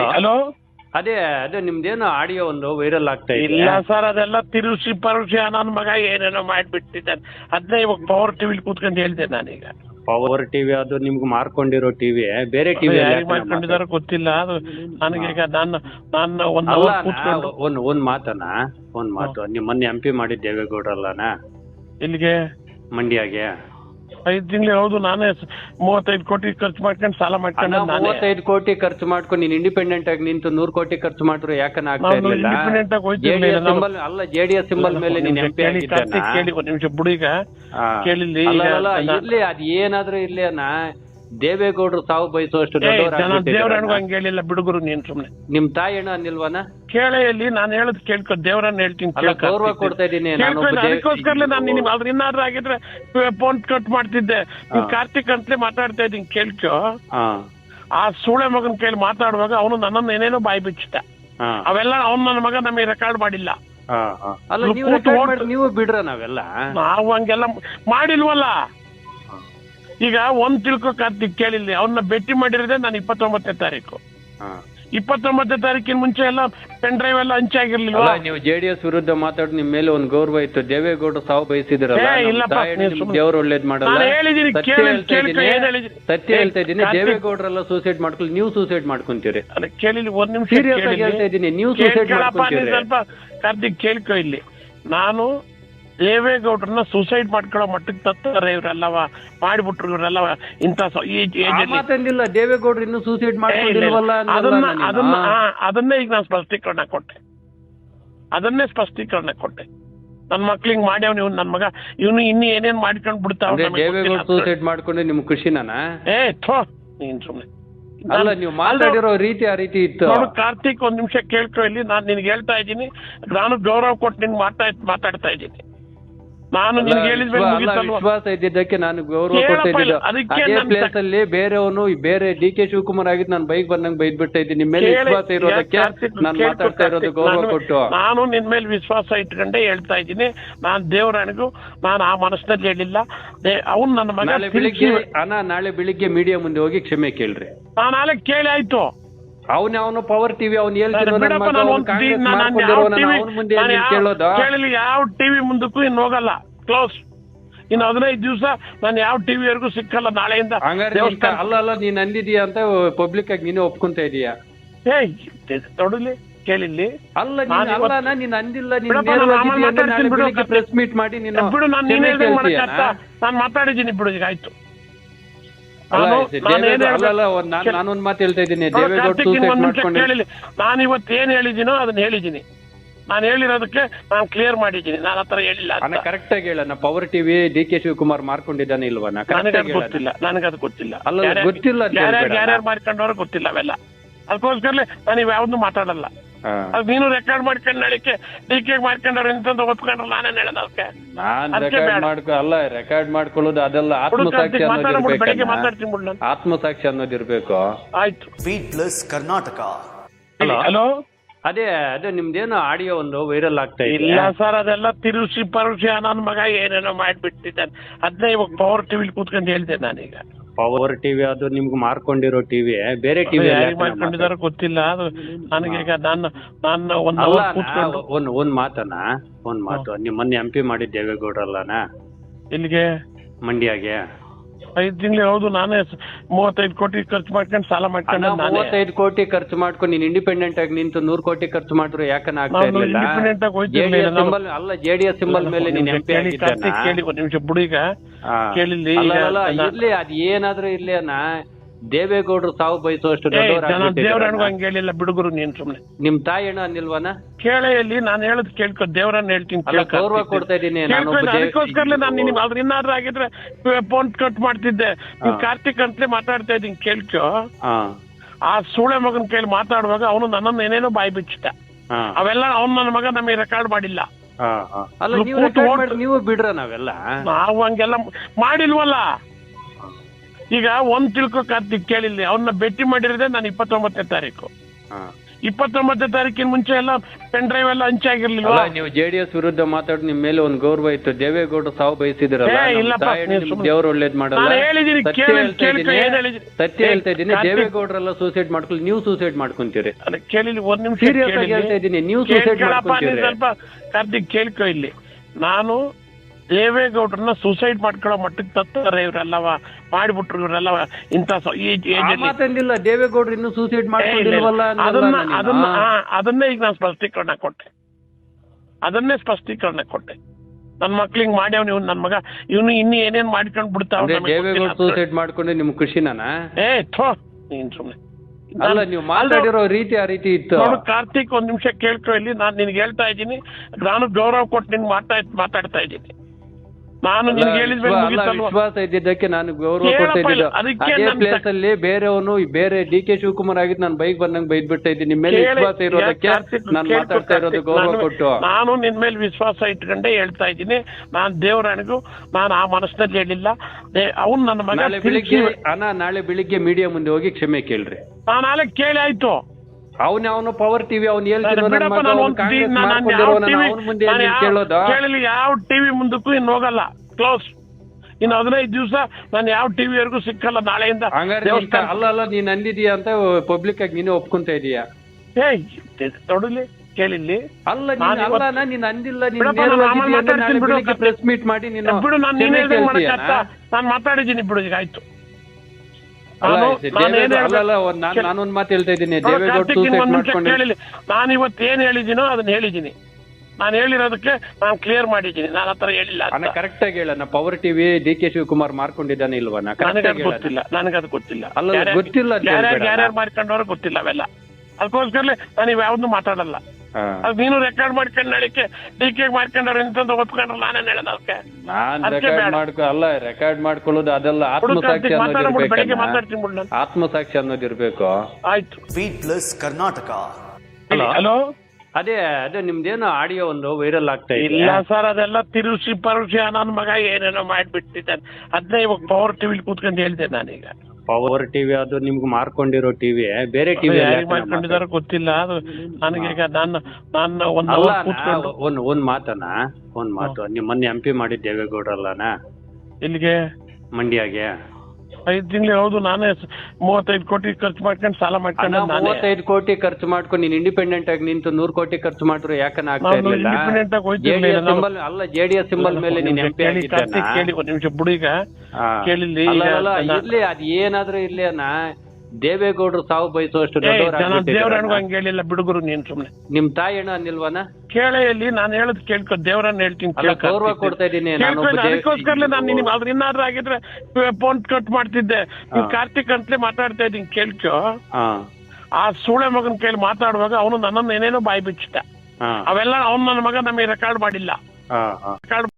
Hello? ಅದೇ ಅದೇ ನಿಮ್ದೇನು ಆಡಿಯೋ ಒಂದು ವೈರಲ್ ಆಗ್ತಾ ಇದೆ. ಇಲ್ಲ ಸರ್ ಅದೆಲ್ಲ ತಿರುಸಿ ಪರುಷಿ ನನ್ನ ಮಗ ಏನೇನೋ ಮಾಡಿಬಿಟ್ಟಿದ್ದಾನೆ. ಅದನ್ನೇ ಇವಾಗ ಪವರ್ ಟಿವಿಲಿ ಕೂತ್ಕೊಂಡು ಹೇಳ್ದೆ ನಾನೀಗ. ಪವರ್ ಟಿವಿ ಅದು ನಿಮ್ಗೆ ಮಾರ್ಕೊಂಡಿರೋ ಟಿವಿ ಬೇರೆ ಟಿವಿ ಯಾರಿಗೆ ಮಾಡ್ಕೊಂಡಿದಾರೋ ಗೊತ್ತಿಲ್ಲ. ಅದು ನನಗೀಗ ಈಗ ನಾನು ನಾನು ಒಂದು ಅಲ್ಲ ಅವರ್ ಕೂತ್ಕೊಂಡು ಒಂದ್ ಒಂದ್ ಮಾತನ ಒಂದ್ ಮಾತು. ನಿಮ್ ಮೊನ್ನೆ ಎಂ ಪಿ ಮಾಡಿದ್ ದೇವೇಗೌಡ್ರಲ್ಲನ? ಇಲ್ಲಿಗೆ ಮಂಡ್ಯಾಗೆ. ಐದು ತಿಂಗಳು ಹೌದು ನಾನೇ ಮೂವತ್ತೈದು ಕೋಟಿ ಖರ್ಚು ಮಾಡ್ಕೊಂಡು ಸಾಲ ಮಾಡ್ಕೊಂಡು ನಾನೇ. ಮೂವತ್ತೈದು ಕೋಟಿ ಖರ್ಚು ಮಾಡ್ಕೊಂಡು ನೀನ್ ಇಂಡಿಪೆಂಡೆಂಟ್ ಆಗಿ ನಿಂತು ನೂರ್ ಕೋಟಿ ಖರ್ಚು ಮಾಡಿದ್ರು ಯಾಕನ ಆಗ್ತಾ ನಾನು ಇರ್ಲಿಲ್ಲ? independent ಆಗಿ ಹೋಯ್ತಿರ್ಲಿಲ್ಲ. ಸಿಂಬಲ್ ಅಲ್ಲ ಜೆಡಿಎಸ್ ಸಿಂಬಲ್ ಮೇಲೆ ನೀನ್ ಎಂ ಪಿ ಕೇಳಿ ಕಾರ್ತಿಕ್ ಕೇಳಿ ಒಂದು ನಿಮಿಷ ಬುಡೀಗ ಕೇಳಿಲ್ಲಿ ಅಲ್ಲ ಈಗ ಅಲ್ಲ ಇರ್ಲಿ ಅದ್ ಏನಾದ್ರೂ ಇರ್ಲಿ ಅಣ್ಣ. ದೇವೇಗೌಡರು ಸಾವು ಬಯಸುವಷ್ಟು. ದೇವ್ರಣ್ಣ ಹಂಗೆ ಹೇಳಿಲ್ಲ ಬಿಡುಗರು ನೀನ್ ಸುಮ್ನೆ. ನಿಮ್ ತಾಯಿ ಅಣ್ಣ ಅನ್ನಿಲ್ವಾನ? ಕೇಳೇ ಇಲ್ಲಿ ನಾನು ಹೇಳದ್ ಕೇಳ್ಕೊ ದೇವರನ್ನ ಹೇಳ್ತೀನಿ. ಗೌರವ ಕೊಡ್ತಾ ಇದ್ದೀನಿ, ಅದಕ್ಕೋಸ್ಕರಲೇ ನಾನು ಅದ್ರ ಇನ್ನಾದ್ರೂ ಆಗಿದ್ರೆ ಫೋನ್ ಕಟ್ ಮಾಡ್ತಿದ್ದೆ. ಕಾರ್ತಿಕ್ ಅಂತಲೇ ಮಾತಾಡ್ತಾ ಇದ್ದೀನಿ ಕೇಳ್ಕೊ. ಆ ಸೂಳೆ ಮಗನ್ ಕೇಳಿ ಮಾತಾಡುವಾಗ ಅವನು ನನ್ನನ್ನು ಏನೇನೋ ಬಾಯಿ ಬಿಚ್ಚಿಟ್ಟ ಅವೆಲ್ಲ ಅವ್ನು ನನ್ನ ಮಗ ನಮಗೆ ರೆಕಾರ್ಡ್ ಮಾಡಿಲ್ಲ. ಅಲ್ಲ ನೀವು ಬಿಡ್ರ ನಾವೆಲ್ಲ? ನಾವು ಹಂಗೆಲ್ಲ ಮಾಡಿಲ್ವಲ್ಲ? ಈಗ ಒಂದ್ ತಿಳ್ಕೊ ಕಾರ್ತಿಕ್ ಕೇಳಿಲ್ಲ ಅವ್ರನ್ನ ಭೇಟಿ ಮಾಡಿರೋದೇ ನಾನು ಇಪ್ಪತ್ತೊಂಬತ್ತನೇ ತಾರೀಕು. ಇಪ್ಪತ್ತೊಂಬತ್ತನೇ ತಾರೀಕಿನ ಮುಂಚೆ ಎಲ್ಲ ಪೆನ್ ಡ್ರೈವ್ ಎಲ್ಲ ಹಂಚಾಗಿರ್ಲಿಲ್ವಾ ಅಲ್ಲ ನೀವು ಜೆಡಿಎಸ್ ವಿರುದ್ಧ ಮಾತಾಡಿ ನಿಮ್ ಮೇಲೆ ಒಂದು ಗೌರವ ಇತ್ತು. ದೇವೇಗೌಡರು ಸಾವು ಬಯಸಿದ್ರ ಏ, ಇಲ್ಲಪ್ಪ, ನೀವು ನಿಮ್ ಸುಮ್ನೆ- ದೇವ್ರು ಒಳ್ಳೇದ್ ಮಾಡಲ್ಲ. ನಾನು ಹೇಳಿದೀನಿ, ಸತ್ಯ ಕೇಳಿ- ಹೇಳ್ತಾ ಕೇಳ್ಕೊ, ಇದ್ದೀನಿ. ಏನ್ ಹೇಳಿದೀನಿ? ಸತ್ಯ ಹೇಳ್ತಾ ಇದೀನಿ ಕಾರ್ತಿಕ್- ದೇವೇಗೌಡರೆಲ್ಲ ಸೂಸೈಡ್ ಮಾಡ್ಕೊಳ್ಳಿ ನೀವು ಸೂಸೈಡ್ ಮಾಡ್ಕೊಂತೀರಿ. ಅದೇ ಕೇಳಿಲಿ ಒಂದ್ ನಿಮಿಷ Serious ಆಗಿ ಹೇಳ್ತಾ ಇದ್ದೀನಿ, ನೀವು suicide ಮಾಡ್ಕೊಂತೀರಿ. ಸ್ವಲ್ಪ ಕಾರ್ತಿಕ್ ಕೇಳ್ಕೊ ಇಲ್ಲಿ. ನಾನು ದೇವೇಗೌಡ್ರನ್ನ ಸೂಸೈಡ್ ಮಾಡ್ಕೊಳ್ಳೋ ಮಟ್ಟಕ್ಕೆ ತತ್ತಾರೆ ಇವರೆಲ್ಲವ ಮಾಡಿಬಿಟ್ರು ಇವರೆಲ್ಲವ ಇಂಥ ಮಾತಂದಿಲ್ಲ ದೇವೇಗೌಡರು ಇನ್ನು ಸೂಸೈಡ್ ಮಾಡ್ಕೊಂಡಿಲ್ವಲ್ಲ ಅದನ್ನ ನಾನು. ಅದನ್ನ ಅದನ್ನೇ ಈಗ ನಾನು ಸ್ಪಷ್ಟೀಕರಣ ಕೊಟ್ಟೆ. ಅದನ್ನೇ ಸ್ಪಷ್ಟೀಕರಣ ಕೊಟ್ಟೆ. ನನ್ನ ಮಕ್ಳಿಗೆ ಮಾಡ್ಯಾವ ನೀವು ನನ್ನ ಮಗ. ಇವನು ಇನ್ನು ಏನೇನ್ ಮಾಡ್ಕೊಂಡ್ ಬಿಡ್ತಾವ ದೇವೇಗೌಡ ಸೂಸೈಡ್ ಮಾಡ್ಕೊಂಡ್ರೆ ನಿಮ್ ಖುಷಿನಾನ ಏ ಥೋ ನೀನ್ ಸುಮ್ಮನೆ ಅಲ್ಲ ನೀವು ಮಾತಾಡಿರೋ ರೀತಿ ಆ ರೀತಿ ಇತ್ತು. ನೋಡು ಕಾರ್ತಿಕ್ ಒಂದ್ ನಿಮಿಷ ಕೇಳ್ಕೊ ಇಲ್ಲಿ. ನಾನು ನಿನ್ಗೆ ಹೇಳ್ತಾ ಇದ್ದೀನಿ. ನಾನು ಗೌರವ ಕೊಟ್ಟು ನಿನ್ಗೆ ಮಾತಾ ಮಾತಾಡ್ತಾ ಇದ್ದೀನಿ. ನಾನು ನಿಮ್ಗೆ ನಿನ್ಗೆ ವಿಶ್ವಾಸ ಇದ್ದಿದ್ದಕ್ಕೆ ನಾನು ಗೌರವ ಕೇಳಪ್ಪ ಇದ್ದಿದ್ದು. ಅದಕ್ಕೆ ಅದೇ ನನ್ ಪ್ಲೇಸ್ ಅಲ್ಲಿ ಬೇರೆಯವನು ಬೇರೆ ಡಿ ಕೆ ಶಿವಕುಮಾರ್ ಆಗಿದ್ದು ನಾನು ಬೈಕ್ ಬಂದಂಗ್ ಬೈದ್ ಬಿಡ್ತಾ ಇದ್ದೀನಿ. ನಿಮ್ಮ ಮೇಲೆ ಕೇಳಿ- ವಿಶ್ವಾಸ ಇರೋದಕ್ಕೆ ಕಾರ್ತಿಕ್, ನಾನು ಕೇಳ್ಕೊ ಮಾತಾಡ್ತಾ ಇರೋದು ಕಾರ್ತಿಕ್, ಗೌರವ ನಾನು- ಕೊಟ್ಟು. ನಾನು ನಿನ್ ಮೇಲೆ ವಿಶ್ವಾಸ ಇಟ್ಕೊಂಡೆ ಹೇಳ್ತಾ ಇದ್ದೀನಿ. ನಾನು ದೇವರಾಣಿಗೂ ನಾನು ಆ ಮನಸ್ಸಿನಲ್ಲಿ ಹೇಳಿಲ್ಲ. ಅವನು ನನ್ನ ಮಗ ನಾಳೆ ಬೆಳಿಗ್ಗೆ ಅಣ್ಣ ನಾಳೆ ಬೆಳಿಗ್ಗೆ ಮೀಡಿಯಾ ಮುಂದೆ ಹೋಗಿ ಕ್ಷಮೆ ಕೇಳ್ರಿ. ನಾನು ನಾಳೆ ಕೇಳಿ ಆಯ್ತು. ಅವನ ಅವನು ಪವರ್ ಟಿವಿ ಅವ್ನು ಹೇಳ್ತೀನಿ ಯಾವ ಟಿವಿ ಮುಂದಕ್ಕೂ ಇನ್ನು ಹೋಗಲ್ಲ. ಕ್ಲೋಸ್ ಇನ್ನು ಹದಿನೈದು ದಿವಸ ನಾನು ಯಾವ ಟಿವಿವರೆಗೂ ಸಿಕ್ಕಲ್ಲ ನಾಳೆಯಿಂದ ಅಲ್ಲ ಅಲ್ಲ ನೀನ್ ಅಂದಿದೀಯ ಅಂತ ಪಬ್ಲಿಕ್ ಆಗಿ ನೀನೇ ಒಪ್ಕೊಂತ ಇದೀಯ? ಏಯ್ ತೊಡಲಿ ಕೇಳಿಲ್ಲಿ. ಅಲ್ಲ ಅಲ್ಲ ನೀನ್ ಅಂದಿಲ್ಲ ನೀನ್ ಪ್ರೆಸ್ ಮೀಟ್ ಮಾಡಿ ನೀನು ಬಿಡು ನಾನು ನೀನ್ ಮಾತಾಡಿದ್ದೀನಿ ಬಿಡು ಈಗ ಆಯ್ತು. ನಾನು- ನಾನು ಏನ್ ಹೇಳ್ದೆ- ನಾನೊಂದ್ ಮಾತು ಹೇಳ್ತಾ ಇದ್ದೀನಿ ನೋಡು, ದೇವೇಗೌಡ ಕಾರ್ತಿಕ್, ನಿಂಗ್ ಸೂಸೈಡ್ ಒಂದ್ ನಿಮಿಷ ಮಾಡ್ಕೊಂಡು ಕೇಳಿಲಿ ನಾನು ಇವತ್ತು ಏನ್ ಹೇಳಿದ್ದೀನೋ ಅದನ್ನ ಹೇಳಿದ್ದೀನಿ. ನಾನು ಹೇಳಿರೋದಕ್ಕೆ ನಾನು ಕ್ಲಿಯರ್ ಮಾಡಿದ್ದೀನಿ. ನಾನು ಆತರ ಹೇಳಿಲ್ಲ ಅಣ್ಣ ಅಂತ. ಕರೆಕ್ಟ್ ಆಗಿ ಹೇಳಣ್ಣ power TV D K Shivakumar ಮಾರ್ಕೊಂಡಿದ್ದಾನೆ ಇಲ್ವನ ಕರೆಕ್ಟ್ ನನಗದು ಆಗಿ ಹೇಳಣ್ಣ. ಗೊತ್ತಿಲ್ಲ. ನನಗದು ಗೊತ್ತಿಲ್ಲ. ಅಲ್ಲ, ಯಾರ್ಯಾರ್- ಗೊತ್ತಿಲ್ಲ ಅಂತ ಯಾರ್ಯಾರ್ ಹೇಳ್ಬೇಡ. ಯಾರ್ಯಾರು ಮಾಡ್ಕೊಂಡವ್ರು ಗೊತ್ತಿಲ್ಲ ಅವೆಲ್ಲ. ಅದಕ್ಕೋಸ್ಕರಲೇ ನಾನು ಇವ್ ಯಾವ್ದು ಮಾತಾಡಲ್ಲ. ಅದು ನೀನು ರೆಕಾರ್ಡ್ ಮಾಡ್ಕೊಂಡ್ ನಡಿಕೆ ಡಿ ಕೆ ಮಾಡ್ಕೊಂಡವ್ರು ಎಂತಂದು ಒಪ್ಕೊಂಡ್ರೆ ನಾನೇನ್ ಹೇಳೋದು ಅದಕ್ಕೆ ನಾನ್ ರೆಕಾರ್ಡ್ ಬೇಡ. ಮಾಡ್ಕೊ ಅಲ್ಲ ರೆಕಾರ್ಡ್ ಮಾಡ್ಕೊಳ್ಳೋದು ಅದೆಲ್ಲ ಹುಡುಗ ಆತ್ಮಸಾಕ್ಷಿ ಮಾತಾಡ್ಬಿಡು ಬೆಳಿಗ್ಗೆ ಅನ್ನೋದಿರ್ಬೇಕು ಮಾತಾಡ್ತೀನಿ ಬಿಡು ನಾನು. ಆತ್ಮಸಾಕ್ಷಿ ಅನ್ನೋದಿರ್ಬೇಕು ಆಯ್ತು. ಫೀಟ್ಲೆಸ್ ಕರ್ನಾಟಕ? ಹಲೋ? ಅದೇ ಅದೇ ನಿಮ್ದೇನು ಆಡಿಯೋ ಒಂದು ವೈರಲ್ ಆಗ್ತಾ ಇದೆ. ಇಲ್ಲ ಸರ್ ಅದೆಲ್ಲ ತಿರುಸಿ ಪರುಸಿ ನನ್ನ ಮಗ ಏನೇನೋ ಮಾಡ್ಬಿಟ್ಟಿದ್ದಾನೆ. ಅದನ್ನೇ ಇವಾಗ ಪವರ್ ಟಿವಿಲಿ ಕೂತ್ಕೊಂಡು ಹೇಳ್ದೆ ನಾನೀಗ. ಪವರ್ ಟಿವಿ ಅದು ನಿಮ್ಗೆ ಮಾರ್ಕೊಂಡಿರೋ ಟಿವಿ ಬೇರೆ ಟಿವಿ ಮಾಡ್ಕೊಂಡಿದಾರೋ ಗೊತ್ತಿಲ್ಲ. ಅದು ನನಗೆ ಈಗ ನಾನು ನಾನು ಒಂದು ಅವರ್ ಕೂತ್ಕೊಂಡು ಒಂದ್ ಒಂದ್ ಮಾತನ ಒಂದ್ ಮಾತು. ನಿಮ್ ಮೊನ್ನೆ ಎಂ ಪಿ ಮಾಡಿದ್ ದೇವೇಗೌಡ್ರಲ್ಲನ? ಇಲ್ಲಿಗೆ ಮಂಡ್ಯಾಗೆ. ಐದು ತಿಂಗಳು ಹೌದು ನಾನೇ ಮೂವತ್ತೈದು ಕೋಟಿ ಖರ್ಚು ಮಾಡ್ಕೊಂಡು ಸಾಲ ಮಾಡ್ಕೊಂಡು ಮೂವತ್ತೈದು ಕೋಟಿ ಖರ್ಚು ಮಾಡ್ಕೊಂಡು ನೀನ್ ಇಂಡಿಪೆಂಡೆಂಟ್ ಆಗಿ ನಿಂತು ನೂರ್ ಕೋಟಿ ಖರ್ಚು ಮಾಡಿದ್ರು ಯಾಕನ ಆಗ್ತಾ ಇಲ್ಲ ಇರ್ಲಿಲ್ಲ? ಅಲ್ಲ ಜೆಡಿಎಸ್ ಸಿಂಬಲ್ ಮೇಲೆ ನೀನ್ ಎಂ ಪಿ ಕೇಳಿ ಒಂದು ನಿಮಿಷ ಬುಡೀಗ. ಕೇಳಿಲ್ಲಿ ಇರ್ಲಿ ಅದ್ ಏನಾದ್ರೂ ಇರ್ಲಿ ಅಣ್ಣ. ದೇವೇಗೌಡರು ಸಾವು ಬಯಸುವಷ್ಟು. ಹಂಗೆ ಹೇಳಿಲ್ಲ ಬಿಡುಗರು ನೀನ್ ಸುಮ್ನೆ. ನಿಮ್ ತಾಯಿ ಅಣ್ಣ ನಿಲ್ವನ ಕೇಳೇ ಇಲ್ಲಿ ನಾನು ಹೇಳದ್ ಕೇಳ್ಕೊ ದೇವರನ್ನ ಹೇಳ್ತೀನಿ. ಗೌರವ ಕೊಡ್ತಾ ಇದ್ದೀನಿ, ಅದಕ್ಕೋಸ್ಕರಲೇ ನಾನು ಅದ್ರ ಇನ್ನಾದ್ರೂ ಆಗಿದ್ರೆ ಫೋನ್ ಕಟ್ ಮಾಡ್ತಿದ್ದೆ. ಕಾರ್ತಿಕ್ ಅಂತಲೇ ಮಾತಾಡ್ತಾ ಇದ್ದೀನಿ ಕೇಳ್ಕೊ. ಆ. ಸೂಳೆ ಮಗನ್ ಕೇಳಿ ಮಾತಾಡುವಾಗ ಅವನು ನನ್ನನ್ನು ಏನೇನೋ ಬಾಯಿ ಬಿಚ್ಚಿಟ್ಟ. ಅವೆಲ್ಲ ಅವ್ನು ನನ್ನ ಮಗ ನಮಗೆ ರೆಕಾರ್ಡ್ ಮಾಡಿಲ್ಲ. ಅಲ್ಲ ನೀವು ನೀವು ಕೂತು record ಓಡ್- ಮಾಡಿ ನೀವು ಬಿಡ್ರ ನಾವೆಲ್ಲ? ನಾವು ಹಂಗೆಲ್ಲ ಮಾಡಿಲ್ವಲ್ಲ? ಈಗ ಒಂದ್ ತಿಳ್ಕೊಕ್ ಕೇಳಿಲ್ಲ ಅವನ್ನ ಭೇಟಿ ಮಾಡಿರೋದೇ ನಾನು ಇಪ್ಪತ್ತೊಂಬತ್ತನೇ ತಾರೀಕು. ಹಾ. ಇಪ್ಪತ್ತೊಂಬತ್ತನೇ ತಾರೀಕಿನ ಮುಂಚೆ ಎಲ್ಲ ಪೆನ್ ಡ್ರೈವ್ ಎಲ್ಲ ಹಂಚಾಗಿರ್ಲಿಲ್ವಾ? ಅಲ್ಲ ನೀವು ಜೆಡಿಎಸ್ ವಿರುದ್ಧ ಮಾತಾಡಿ ನಿಮ್ ಮೇಲೆ ಒಂದು ಗೌರವ ಇತ್ತು. ದೇವೇಗೌಡ ಸಾವು ಬಯಸಿದ್ರಲ್ಲ ಏ, ಇಲ್ಲಪ್ಪ, ನೀವು ನಿಮ್ ಸುಮ್ನೆ- ದೇವ್ರು ಒಳ್ಳೇದ್ ಮಾಡಲ್ಲ. ನಾನು ಹೇಳಿದೀನಿ, ಸತ್ಯ ಕೇಳಿ- ಹೇಳ್ತಾ ಕೇಳ್ಕೊ, ಇದ್ದೀನಿ. ಏನ್ ಹೇಳಿದೀನಿ? ಸತ್ಯ ಹೇಳ್ತಾ ಇದ್ದೀನಿ. ಕಾರ್ತಿಕ್- ದೇವೇಗೌಡರೆಲ್ಲ ಸೂಸೈಡ್ ಮಾಡ್ಕೊಳ್ಳಿ. ನೀವು ಸೂಸೈಡ್ ಮಾಡ್ಕೊಂತೀರಿ. ಅದೇ ಕೇಳಿ ಒಂದ್ ನಿಮಿಷ Serious ಆಗಿ ಹೇಳ್ತಾ ಇದ್ದೀನಿ, ನೀವು suicide ಮಾಡ್ಕೊಂತೀರಿ. ಸ್ವಲ್ಪ ಕಾರ್ತಿಕ್ ಕೇಳ್ಕೊ ಇಲ್ಲಿ. ನಾನು ದೇವೇಗೌಡ್ರನ್ನ ಸೂಸೈಡ್ ಮಾಡ್ಕೊಳ್ಳೋ ಮಟ್ಟಕ್ಕೆ ತತ್ತಾರೆ ಇವರೆಲ್ಲವ ಮಾಡಿಬಿಟ್ರು ಇವರೆಲ್ಲವ ಇಂಥ ಮಾತಂದಿಲ್ಲ ದೇವೇಗೌಡರು ಇನ್ನೂ ಸೂಸೈಡ್ ಮಾಡ್ಕೊಂಡಿಲ್ವಲ್ಲ ಅದನ್ನ ಅದನ್ನ ಅದನ್ನೇ ಈಗ ನಾನು ಸ್ಪಷ್ಟೀಕರಣ ಕೊಟ್ಟೆ. ಅದನ್ನೇ ಸ್ಪಷ್ಟೀಕರಣ ಕೊಟ್ಟೆ. ನನ್ನ ಮಕ್ಳಿಗೆ ಮಾಡ್ಯಾವ ನೀವು ನನ್ನ ಮಗ. ಇವನು ಇನ್ನು ಏನೇನ್ ಮಾಡ್ಕೊಂಡು ಬಿಡ್ತಾವ ದೇವೇಗೌಡ ಸೂಸೈಡ್ ಮಾಡ್ಕೊಂಡ್ರೆ ನಿಮ್ ಖುಷಿನಾನ ಏ ಥೋ ನೀನ್ ಸುಮ್ನೆ. ಅಲ್ಲ ನೀವು ಮಾತಾಡಿರೋ ರೀತಿ ಆ ರೀತಿ ಇತ್ತು. ನೋಡು ಕಾರ್ತಿಕ್ ಒಂದ್ ನಿಮಿಷ ಕೇಳ್ಕೊ ಇಲ್ಲಿ ನಾನು ನಿನ್ಗೆ ಹೇಳ್ತಾ ಇದ್ದೀನಿ. ನಾನು ಗೌರವ ಕೊಟ್ಟು ನಿನ್ಗೆ ಮಾತಾ ಮಾತಾಡ್ತಾ ಇದ್ದೀನಿ. ನಾನು ನಿನ್ಗೆ ಅಲ್ಲ, ಮುಗಿತಲ್ವಾ? ವಿಶ್ವಾಸ ಇದ್ದಿದ್ದಕ್ಕೆ ನಾನು ಗೌರವ ಕೇಳಪ್ಪ ಕೊಡ್ತಾ ಇದ್ದಿದ್ದು. ಅದಕ್ಕೆ ಅದೇ ನನ್ ಪ್ಲೇಸ್ ಅಲ್ಲಿ ಬೇರೆಯವನು ಬೇರೆ ಡಿ ಕೆ ಶಿವಕುಮಾರ್ ಆಗಿದ್ದು ನಾನು ಬೈಕ್ ಬಂದಂಗ್ ಬೈದ್ ಬಿಡ್ತಾ ಇದ್ದೀನಿ. ನಿಮ್ಮ ಮೇಲೆ ಕೇಳಿ- ವಿಶ್ವಾಸ ಇರೋದಕ್ಕೆ ಕಾರ್ತಿಕ್, ನಾನು ಕೇಳ್ಕೊ ಮಾತಾಡ್ತಾ ಇರೋದು ಕಾರ್ತಿಕ್, ಗೌರವ ನಾನು- ಕೊಟ್ಟು. ನಾನು ನಿನ್ ಮೇಲೆ ವಿಶ್ವಾಸ ಇಟ್ಕೊಂಡೆ ಹೇಳ್ತಾ ಇದ್ದೀನಿ. ನಾನು ದೇವರಾಣಿಗೂ ನಾನು ಆ ಮನಸ್ಸಿನಲ್ಲಿ ಹೇಳಿಲ್ಲ. ಅವನು ನನ್ನ ಮಗ ನಾಳೆ ಬೆಳಿಗ್ಗೆ ಅಣ್ಣ ನಾಳೆ ಬೆಳಿಗ್ಗೆ ಮೀಡಿಯಾ ಮುಂದೆ ಹೋಗಿ ಕ್ಷಮೆ ಕೇಳ್ರಿ. ನಾನು ನಾಳೆ ಕೇಳಿ ಆಯ್ತು. ಅವನ ಅವನು ಪವರ್ ಟಿವಿ ಅವ್ನು ಹೇಳ್ತೀನಿ ಯಾವ ಟಿವಿ ಟಿವಿ ಮುಂದಕ್ಕೂ ಇನ್ನು ಹೋಗಲ್ಲ. ಕ್ಲೋಸ್ ಇನ್ನು ಹದಿನೈದು ದಿವಸ ನಾನು ಯಾವ ಟಿವಿವರೆಗೂ ಸಿಕ್ಕಲ್ಲ ನಾಳೆಯಿಂದ. ಅಲ್ಲ ಅಲ್ಲ ನೀನ್ ಅಂದಿದೀಯ ಅಂತ ಪಬ್ಲಿಕ್ ಆಗಿ ನೀನು ಒಪ್ಕೊಂತ ಇದೀಯ? ನೋಡಲಿ ಕೇಳಿಲ್ಲಿ. ಅಲ್ಲ ನೀನ್ ಅಲ್ಲ ನೀನ್ ಅಂದಿಲ್ಲ. ಪ್ರೆಸ್ ಮೀಟ್ ಮಾಡಿ ನೀನು ಬಿಡು ನಾನು? ನಾನು ಮಾತಾಡಿದ್ದೀನಿ ಬಿಡು ಈಗ ಆಯ್ತು. ಅಲ್ಲ ನಾನು- ಇದು ನಾನು ಏನ್ ದೇವೇಗೌಡ- ಅಲ್ಲ ಹೇಳ್ಬೇಕು? ಅಲ್ಲ ಒಂದ್ ನಾನ್ ಮಾತು ಹೇಳ್ತಾ ಇದ್ದೀನಿ. ದೇವೇಗೌಡ ನಾನು ಇವತ್ತು ಏನ್ ಹೇಳಿದ್ದೀನೋ ಅದನ್ನ ಹೇಳಿದ್ದೀನಿ. ನಾನು ಹೇಳಿರೋದಕ್ಕೆ ನಾನು ಕ್ಲಿಯರ್ ಮಾಡಿದ್ದೀನಿ. ನಾನು ಆತರ ಹೇಳಿಲ್ಲ ಕರೆಕ್ಟ್ ಆಗಿ ಹೇಳಣ್ಣ. Power TV D K Shivakumar ಮಾರ್ಕೊಂಡಿದ್ದಾನೆ ಇಲ್ವಾ ನನಗದು. ಗೊತ್ತಿಲ್ಲ. ನನಗದು ಗೊತ್ತಿಲ್ಲ. ಅಲ್ಲ, ಗೊತ್ತಿಲ್ಲ ಯಾರ್ಯಾರ್ ಮಾಡ್ಕೊಂಡವ್ರು ಗೊತ್ತಿಲ್ಲ ಅವೆಲ್ಲ. ಅದಕ್ಕೋಸ್ಕರ ನಾನು ಯಾವ್ದು ಮಾತಾಡಲ್ಲ. ಅದು ನೀನು ರೆಕಾರ್ಡ್ ಮಾಡ್ಕೊಂಡು ನಳಿಕೆ ಡಿ ಕೆ ಮಾಡ್ಕೊಂಡವ್ರು ಎಂತಂದು ಒಪ್ಕೊಂಡ್ರೆ ನಾನೇನ್ ಹೇಳದ ಅದಕ್ಕೆ ನಾನ್ ರೆಕಾರ್ಡ್. ಮಾಡ್ಕೊ ಅಲ್ಲ ರೆಕಾರ್ಡ್ ಮಾಡ್ಕೊಳ್ಳೋದು ಅದೆಲ್ಲ ಆತ್ಮಸಾಕ್ಷಿ ಅನ್ನೋದಿರ್ಬೇಕು ಮಾತಾಡ್ತೀನಿ ಆತ್ಮಸಾಕ್ಷಿ ಅನ್ನೋದಿರ್ಬೇಕು. ಆಯ್ತು. Plus Karnataka hello? ಹಲೋ? ಅದೇ ಅದೇ ನಿಮ್ದೇನೋ ಆಡಿಯೋ ಒಂದು ವೈರಲ್ ಆಗ್ತಾ ಇದೆ? ಇಲ್ಲ ಸರ್ ಅದೆಲ್ಲ ತಿರುಸಿ ಪರುಸಿ ನನ್ನ ಮಗ ಏನೇನೋ ಮಾಡ್ಬಿಟ್ಟಿದ್ದಾನೆ. ಅದನ್ನೇ ಇವಾಗ ಪವರ್ ಟಿವಿಲಿ ಕೂತ್ಕೊಂಡು ಹೇಳ್ದೆ ನಾನೀಗ. ಪವರ್ ಟಿವಿ ಅದು ನಿಮ್ಗೆ ಮಾರ್ಕೊಂಡಿರೋ ಟಿವಿ ಬೇರೆ ಟಿವಿ ಯಾರಿಗೆ ಮಾಡ್ಕೊಂಡಿದಾರೋ ಗೊತ್ತಿಲ್ಲ. ಅದು ನನಗೀಗ ನಾನು ನಾನು ಒಂದ್ ಅಲ್ಲ ಕೂತ್ಕೊಂಡು ಒಂದ್ ಒಂದ್ ಮಾತನ ಒಂದ್ ಮಾತು. ನಿಮ್ ಮೊನ್ನೆ ಎಂ ಪಿ ಮಾಡಿದ್ ದೇವೇಗೌಡರಲ್ಲನ? ಇಲ್ಲಿಗೆ ಮಂಡ್ಯಾಗೆ. ಐದು ತಿಂಗಳು ಹೌದು ನಾನೇ ಮೂವತ್ತೈದು ಕೋಟಿ ಖರ್ಚು ಮಾಡ್ಕೊಂಡು ಸಾಲ ಮಾಡ್ಕೊಂಡು ನಾನೇ. ಮೂವತ್ತೈದು ಕೋಟಿ ಖರ್ಚು ಮಾಡ್ಕೊಂಡು ನೀನ್ ಇಂಡಿಪೆಂಡೆಂಟ್ ಆಗಿ ನಿಂತು ನೂರ್ ಕೋಟಿ ಖರ್ಚು ಮಾಡಿದ್ರು ಯಾಕನ ಆಗ್ತಾ ನಾನು ಇರ್ಲಿಲ್ಲ? independent ಆಗಿ ಹೋಯ್ತಿರ್ಲಿಲ್ಲ, ಜೆಡಿಎಸ್ ಸಿಂಬಲ್ ಅಲ್ಲ ಜೆಡಿಎಸ್ ಸಿಂಬಲ್ ಮೇಲೆ ನೀನ್ ಎಂ ಪಿ ಕೇಳಿ ಕಾರ್ತಿಕ್ ಕೇಳಿ ಒಂದ್ ನಿಮಿಷ ಬುಡಿಗ ಕೇಳಿಲ್ಲಿ ಅಲ್ಲ ಈಗ ಅಲ್ಲ ಇರ್ಲಿ ಅದ್ ಏನಾದ್ರೂ ಇರ್ಲಿ ಅಣ್ಣ. ದೇವೇಗೌಡರು ಸಾವು ಬಯಸುವಷ್ಟು ಹಂಗೆ ಹೇಳಿಲ್ಲ ಬಿಡುಗರು ನೀನ್ ಸುಮ್ನೆ. ನಿಮ್ ತಾಯಿ ಅಣ್ಣ ಅನ್ನಿಲ್ವಾನ? ಕೇಳೇ ಇಲ್ಲಿ ನಾನು ಹೇಳದ್ ಕೇಳ್ಕೊ ದೇವರನ್ನ ಹೇಳ್ತೀನಿ. ಗೌರವ ಕೊಡ್ತಾ ಇದ್ದೀನಿ, ನಾನು ಅದಕ್ಕೋಸ್ಕರಲೇ ಅದ್ರ ಇನ್ನಾದ್ರೂ ಆಗಿದ್ರೆ ಫೋನ್ ಕಟ್ ಮಾಡ್ತಿದ್ದೆ. ಕಾರ್ತಿಕ್ ಅಂತಲೇ ಮಾತಾಡ್ತಾ ಇದ್ದೀನಿ ಕೇಳ್ಕೊ. ಆ ಸೂಳೆ ಮಗನ್ ಕೇಳಿ ಮಾತಾಡುವಾಗ ಅವನು ನನ್ನನ್ನು ಏನೇನೋ ಬಾಯಿ ಬಿಚ್ಚಿಟ್ಟ. ಅವೆಲ್ಲ ಅವ್ನು ನನ್ನ ಮಗ ನಮಗೆ ರೆಕಾರ್ಡ್ ಮಾಡಿಲ್ಲ. ರೆಕಾರ್ಡ್